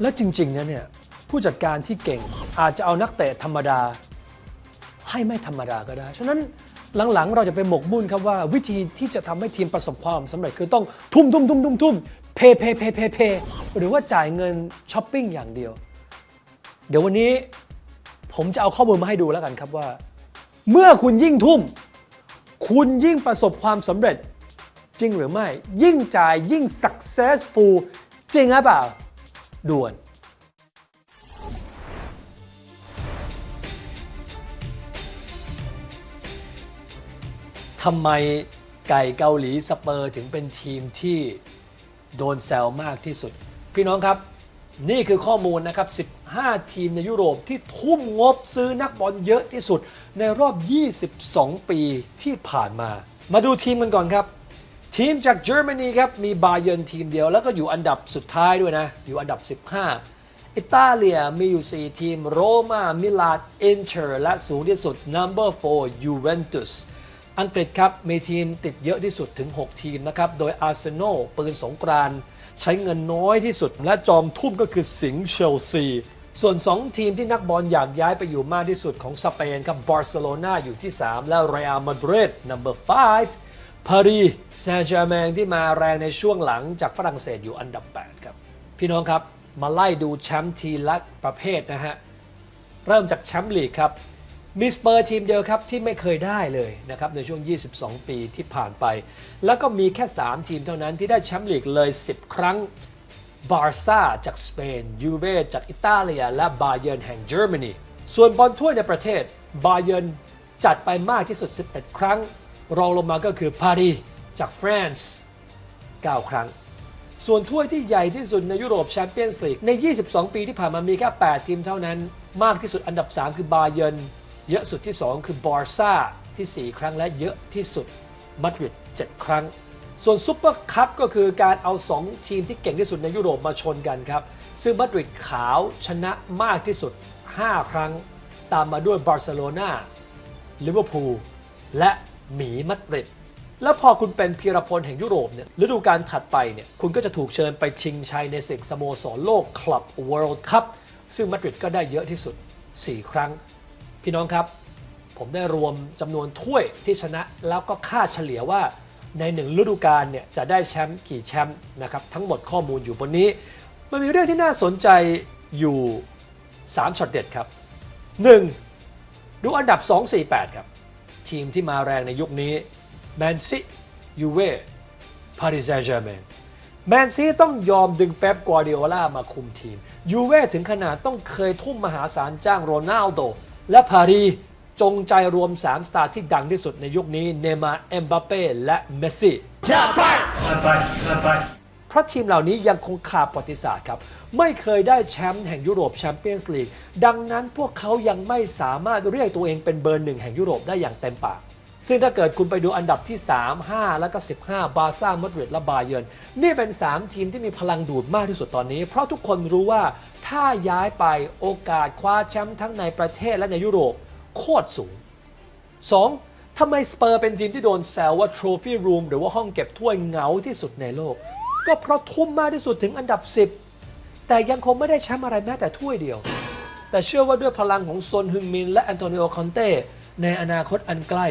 แล้วจริงๆนะเนี่ยผู้จัดการที่เก่งอาจจะเอานักเตะธรรมดา ให้ไม่ธรรมดาก็ได้ ฉะนั้นหลังๆ เราจะไปหมกมุ่นครับว่าวิธีที่จะทำให้ทีมประสบความสำเร็จคือต้องทุ่มทุ่มทุ่มทุ่มทุ่มเพเพเพเพเพหรือว่าจ่ายเงินช้อปปิ้งอย่างเดียว เดี๋ยววันนี้ผมจะเอาข้อมูลมาให้ดูแล้วกันครับว่า เมื่อคุณยิ่งทุ่ม คุณยิ่งประสบความสำเร็จจริงหรือไม่ ยิ่งจ่ายยิ่ง successful จริงหรือเปล่า ด่วนทำไมไก่เกาหลีสเปอร์ถึงเป็นทีมที่โดนแซวมากที่สุด พี่น้องครับ นี่คือข้อมูลนะครับ 15 ทีมในยุโรปที่ทุ่มงบซื้อนักบอลเยอะที่สุด ในรอบ 22 ปีที่ผ่านมา มาดูทีมกันก่อนครับ ทีมจากเยอรมนีครับ มีบาเยิร์นทีมเดียว แล้วก็อยู่อันดับสุดท้ายด้วยนะ อยู่อันดับ 15 อิตาเลียมีอยู่ 4 ทีม โรมามิลานอินเตอร์และสูงที่สุด number 4 ยูเวนตุสอังกฤษครับ มีทีมติดเยอะที่สุดถึง 6 ทีมนะครับ โดยอาร์เซนอลปืนสงกรานใช้เงินน้อยที่สุด และจอมทุ่มก็คือสิงห์เชลซีส่วน 2 ทีมที่นักบอลอยากย้ายไปอยู่มากที่สุดของสเปนครับบาร์เซโลนาอยู่ที่ 3 และเรอัลมาดริด number 5 ปารีสแซงต์แชร์แมงที่มาแรงในช่วงหลังจากฝรั่งเศสอยู่อันดับ 8 ครับ พี่น้องครับมาไล่ดูแชมป์ทีละประเภทนะฮะ เริ่มจากแชมป์ลีกครับมีสเปอร์ทีมเดียวครับ ที่ไม่เคยได้เลยนะครับในช่วง 22 ปีที่ผ่านไป แล้วก็มีแค่ 3 ทีมเท่านั้นที่ได้แชมป์ลีกเลย 10 ครั้งบาร์ซ่าจากสเปนยูเวจากอิตาเลีย และบาเยิร์นแห่งเยอรมนีส่วนบอลถ้วยในประเทศบาเยิร์นจัดไปมากที่สุด 11 ครั้ง รองลงมาก็คือปารีจากฝรั่งเศส9ครั้ง ส่วนถ้วยที่ใหญ่ที่สุดในยุโรปแชมเปี้ยนส์ลีกใน 22 ปีที่ผ่านมามีแค่ 8 ทีมเท่านั้น มากที่สุดอันดับ 3 คือบาเยนเยอะสุดที่ 2 คือบาร์ซ่าที่ 4 ครั้งและเยอะที่สุดมาดริด7 ครั้ง ส่วนซุปเปอร์คัพก็คือการเอา 2 ทีมที่เก่งที่สุดในยุโรปมาชนกันครับ ซึ่งมาดริดขาวชนะมากที่สุด 5 ครั้ง ตามมาด้วยบาร์เซโลนาลิเวอร์พูลและ หมีมาดริดแล้วพอคุณเป็นพีรพลแห่งยุโรปเนี่ยฤดูกาลถัดไปเนี่ยคุณก็จะถูกเชิญไปชิงชัยในศึกสโมสรโลกคลับเวิลด์คัพซึ่งมาดริดก็ได้เยอะที่สุด 4 ครั้ง พี่น้องครับ ผมได้รวมจำนวนถ้วยที่ชนะแล้วก็ค่าเฉลี่ยว่าในหนึ่งฤดูกาลเนี่ยจะได้แชมป์กี่แชมป์นะครับทั้งหมดข้อมูลอยู่บนนี้ มันมีเรื่องที่น่าสนใจอยู่ 3ช็อตเด็ดครับ 1. ดูอันดับ 2-4-8 ครับ ทีมที่มาแรงในยุคนี้แมนซียูเว่ปารีสแซงต์แชร์แมงแมนซีต้องยอมดึงเป๊ปกัวร์ดิโอลามาคุมทีมยูเว่ถึงขนาดต้องเคยทุ่มมหาศาลจ้างโรนัลโดและปารีจงใจรวม 3 สตาร์ที่ดังที่สุดในยุคนี้เนมาร์เอ็มบัปเป้และเมสซี่เพ ราะทีมเหล่านี้ยังคงขาดประวัติศาสตร์ครับ ไม่เคยได้แชมป์แห่งยุโรปแชมเปี้ยนส์ลีกดังนั้นพวกเขายังไม่สามารถเรียกตัวเองเป็นเบอร์หนึ่งแห่งยุโรปได้อย่างเต็มปากซึ่งถ้าเกิดคุณไปดูอันดับที่ 3 5 แล้วก็ 15 บาร์ซ่ามาดริดและบาเยิร์นนี่เป็น 3 ทีมที่มีพลังดูดมากที่สุดตอนนี้ เพราะทุกคนรู้ว่าถ้าย้ายไปโอกาสคว้าแชมป์ทั้งในประเทศและในยุโรป โคตรสูง 2. ทำไมสเปอร์เป็นทีมที่โดนแซวว่า Trophy Room หรือว่าห้องเก็บถ้วยเงาที่สุดในโลก ก็เพราะทุ่มมากที่สุดถึงอันดับ 10 แต่ยังคงไม่ได้แชมป์อะไรแม้แต่ถ้วยเดียว แต่เชื่อว่าด้วยพลังของซนฮึงมินและแอนโตนิโอคอนเต้ในอนาคตอันใกล้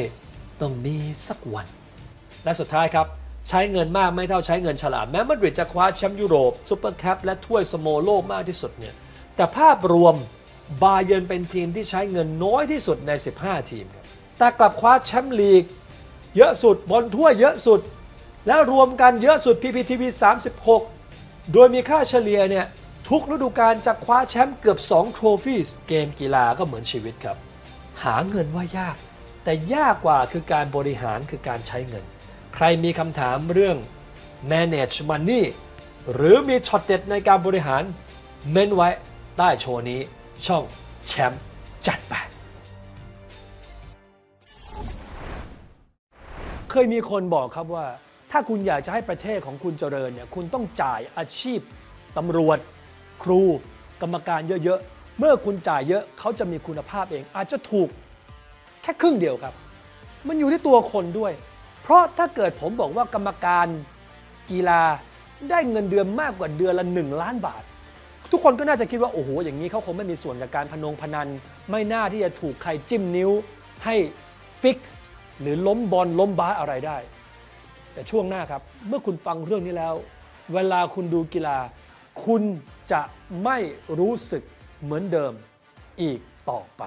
ต้องมีสักวัน และสุดท้ายครับ ใช้เงินมากไม่เท่าใช้เงินฉลาดแม้มาดริดจะคว้าแชมป์ยุโรปซูเปอร์แคัพและถ้วยสโมโลกมากที่สุดเนี่ยแต่ภาพรวมบาเยิร์นเป็นทีมที่ใช้เงินน้อยที่สุดใน 15 ทีมครับแต่กลับคว้าแชมป์ลีก เยอะสุดบอลถ้วยเยอะสุด แล้วรวมกันเยอะสุด PPTV 36 โดยมีค่าเฉลี่ยเนี่ย ทุกฤดูกาลจะคว้าแชมป์เกือบ 2 โทรฟี่เกมกีฬาก็เหมือนชีวิตครับ หาเงินว่ายาก แต่ยากกว่าคือการบริหารคือการใช้เงิน ใครมีคำถามเรื่อง manage money หรือมีช็อตเด็ดในการบริหาร เม้นไว้ใต้โชว์นี้ ช่องแชมป์จัดไปเคยมีคนบอกครับว่า ถ้าคุณอยากจะให้ประเทศของคุณเจริญเนี่ยคุณต้องจ่ายอาชีพตำรวจ ครู กรรมการเยอะๆ เมื่อคุณจ่ายเยอะเขาจะมีคุณภาพเอง อาจจะถูกแค่ครึ่งเดียวครับ มันอยู่ที่ตัวคนด้วย เพราะถ้าเกิดผมบอกว่ากรรมการกีฬาได้เงินเดือนมากกว่าเดือนละ 1 ล้านบาท ทุกคนก็น่าจะคิดว่า โอ้โห อย่างนี้เขาคงไม่มีส่วนกับการพนงพนัน ไม่น่าที่จะถูกใครจิ้มนิ้วให้ฟิกซ์หรือล้มบอลล้มบาสอะไรได้ แต่ช่วงหน้าครับ เมื่อคุณฟังเรื่องนี้แล้ว เวลาคุณดูกีฬา คุณจะไม่รู้สึกเหมือนเดิมอีกต่อไป